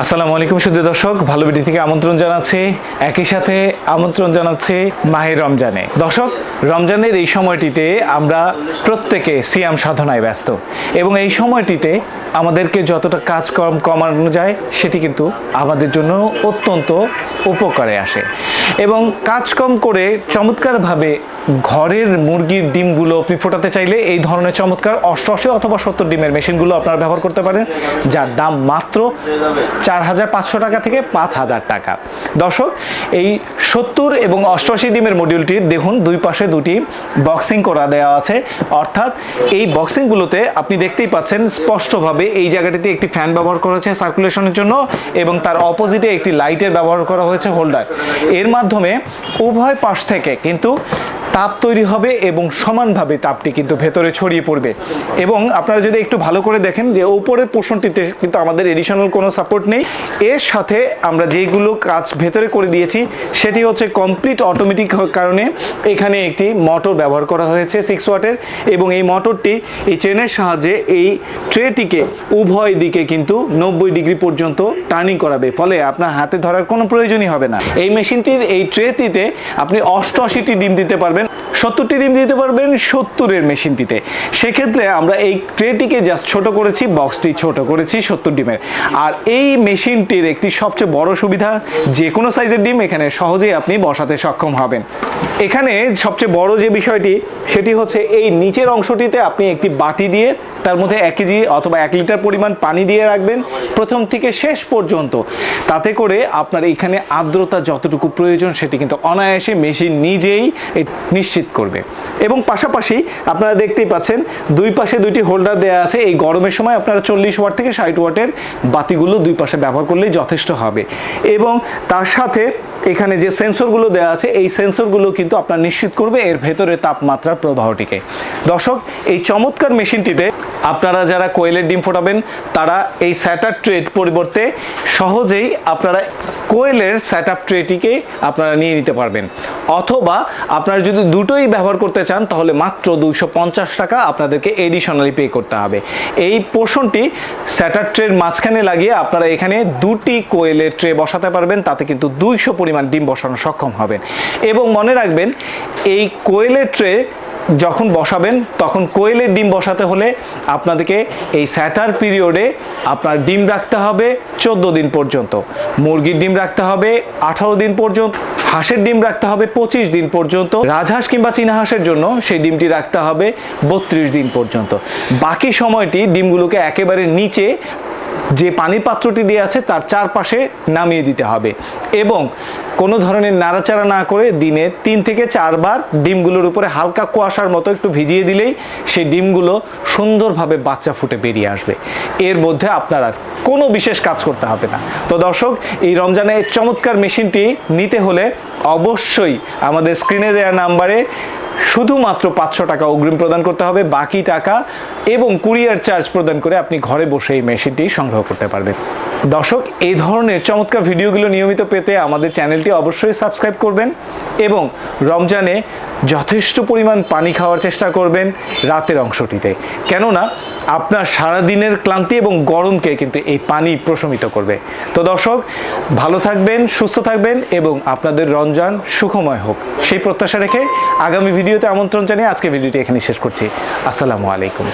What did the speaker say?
আসসালামু আলাইকুম শুধু দর্শক, ভালো ভিডিও থেকে আমন্ত্রণ জানাচ্ছি। একই সাথে আমন্ত্রণ জানাচ্ছি মাহের রমজানে। দর্শক, রমজানের এই সময়টিতে আমরা প্রত্যেকে সিয়াম সাধনায় ব্যস্ত। এবং এই সময়টিতে আমাদেরকে যতটা কাজকর্ম কমানো যায়, সেটি কিন্তু আমাদের জন্য অত্যন্ত উপকারে আসে। এবং কাজকর্ম করে চমৎকারভাবে ঘরের মুরগির ডিমগুলো ফোটাতে চাইলে এই ধরনের চমৎকার অষ্টআশি অথবা সত্তর ডিমের মেশিনগুলো আপনারা ব্যবহার করতে পারেন, যার দাম মাত্র চার হাজার পাঁচশো টাকা থেকে পাঁচ হাজার টাকা। দর্শক, এই সত্তর এবং অষ্টআশি ডিমের মডিউলটি দেখুন, দুই পাশে দুটি বক্সিং করা দেওয়া আছে। অর্থাৎ এই বক্সিংগুলোতে আপনি দেখতেই পাচ্ছেন স্পষ্টভাবে এই জায়গাটিতে একটি ফ্যান ব্যবহার করা হয়েছে সার্কুলেশনের জন্য এবং তার অপোজিটে একটি লাইটের ব্যবহার করা হয়েছে হোল্ডার এর মাধ্যমে উভয় পাশ থেকে কিন্তু তাপ তৈরি হবে এবং সমানভাবে তাপটি কিন্তু ভেতরে ছড়িয়ে পড়বে। এবং আপনারা যদি একটু ভালো করে দেখেন যে উপরের পোষণটিতে কিন্তু আমাদের এডিশনাল কোনো সাপোর্ট নেই। এর সাথে আমরা যেগুলো কাজ ভেতরে করে দিয়েছি, সেটি হচ্ছে কমপ্লিট অটোমেটিক কারণে এখানে একটি মোটর ব্যবহার করা হয়েছে সিক্স ওয়াটের এবং এই মোটরটি এই চেনের সাহায্যে এই ট্রেটিকে উভয় দিকে কিন্তু নব্বই ডিগ্রি পর্যন্ত টার্নিং করাবে, ফলে আপনার হাতে ধরার কোনো প্রয়োজনই হবে না। এই মেশিনটির এই ট্রেটিতে আপনি অষ্টআশিটি ডিম দিতে পারবেন, সত্তরটি ডিম দিতে পারবেন সত্তরের মেশিনটিতে। সেক্ষেত্রে আমরা এই ট্রেটিকে জাস্ট ছোট করেছি বক্সটি ছোট করেছি সত্তর ডিমের। আর এই মেশিনটির একটি সবচেয়ে বড় সুবিধা, যে কোনো সাইজের ডিম এখানে সহজেই আপনি বসাতে সক্ষম হবেন। এখানে সবচেয়ে বড় যে বিষয়টি, সেটি হচ্ছে এই নিচের অংশটিতে আপনি একটি বাটি দিয়ে, তার মধ্যে এক কেজি অথবা এক লিটার পরিমাণ পানি দিয়ে রাখবেন। প্রথম থেকে শেষ পর্যন্ত। তাতে করে আপনার এখানে আর্দ্রতা যতটুকু প্রয়োজন সেটি কিন্তু অনায়াসে মেশিন নিজেই নিশ্চিত করবে। এবং পাশাপাশি আপনারা দেখতেই পাচ্ছেন, দুই পাশে দুইটি হোল্ডার দেওয়া আছে। এই গরমের সময় আপনারা চল্লিশ ওয়াট থেকে ষাট ওয়াটের বাতিগুলো দুই পাশে ব্যবহার করলেই যথেষ্ট হবে। এবং তার সাথে এখানে যে সেন্সরগুলো দেওয়া আছে, এই সেন্সরগুলো কিন্তু আপনার নিশ্চিত করবে এর ভেতরে তাপমাত্রার প্রবাহটিকে। দর্শক, এই চমৎকার মেশিনটিতে আপনারা যারা কোয়েলের ডিম ফোটাবেন, তারা এই স্যাটার ট্রেড পরিবর্তে সহজেই আপনারা কোয়েলের স্যাট আপ ট্রেটিকে আপনারা নিয়ে নিতে পারবেন। অথবা আপনারা যদি দুটোই ব্যবহার করতে চান, তাহলে মাত্র দুইশো পঞ্চাশ টাকা আপনাদেরকে এডিশনালি পে করতে হবে। এই পোর্শনটি স্যাটার ট্রের মাঝখানে লাগিয়ে আপনারা এখানে দুটি কোয়েলের ট্রে বসাতে পারবেন, তাতে কিন্তু দুইশো পরিমাণ ডিম বসানো সক্ষম হবেন। এবং মনে রাখবেন, এই কোয়েলের ট্রে যখন বসাবেন, তখন কোয়েলের ডিম বসাতে হলে আপনাদেরকে এই স্যাটার পিরিয়ডে আপনার ডিম রাখতে হবে চোদ্দ দিন পর্যন্ত। মুরগির ডিম রাখতে হবে আঠারো দিন পর্যন্ত। হাঁসের ডিম রাখতে হবে পঁচিশ দিন পর্যন্ত। রাজহাঁস কিংবা চীনা হাঁসের জন্য সেই ডিমটি রাখতে হবে বত্রিশ দিন পর্যন্ত। বাকি সময়টি ডিমগুলোকে একেবারে নিচে যে পানি পাত্রটি দিয়ে আছে তার চারপাশে নামিয়ে দিতে হবে। এবং কোনো ধরনের নাড়াচাড়া না করে দিনে তিন থেকে চারবার ডিমগুলোর উপরে হালকা কুয়াশার মতো একটু ভিজিয়ে দিলেই সেই ডিমগুলো সুন্দরভাবে বাচ্চা ফুটে বেরিয়ে আসবে। এর মধ্যে আপনার আর কোনো বিশেষ কাজ করতে হবে না। তো দর্শক, এই রমজানে চমৎকার মেশিনটি নিতে হলে অবশ্যই আমাদের স্ক্রিনে দেওয়া নাম্বারে শুধুমাত্র পাঁচশো টাকা অগ্রিম প্রদান করতে হবে, বাকি টাকা এবং কুরিয়ার চার্জ প্রদান করে আপনি ঘরে বসে এই মেশিনটি সংগ্রহ করতে পারবেন। দর্শক, এই ধরনের চমৎকার ভিডিওগুলো নিয়মিত পেতে আমাদের চ্যানেলটি অবশ্যই সাবস্ক্রাইব করবেন এবং রমজানে যথেষ্ট পরিমাণ পানি খাওয়ার চেষ্টা করবেন রাতের অংশটিতে। কেননা, আপনার সারাদিনের ক্লান্তি এবং গরমকে কিন্তু এই পানি প্রশমিত করবে। তো দর্শক, ভালো থাকবেন, সুস্থ থাকবেন এবং আপনাদের রমজান সুখময় হোক। সেই প্রত্যাশা রেখে আগামী ভিডিওতে আমন্ত্রণ জানিয়ে আজকে ভিডিওটি এখানে শেষ করছি। আসসালামু আলাইকুম।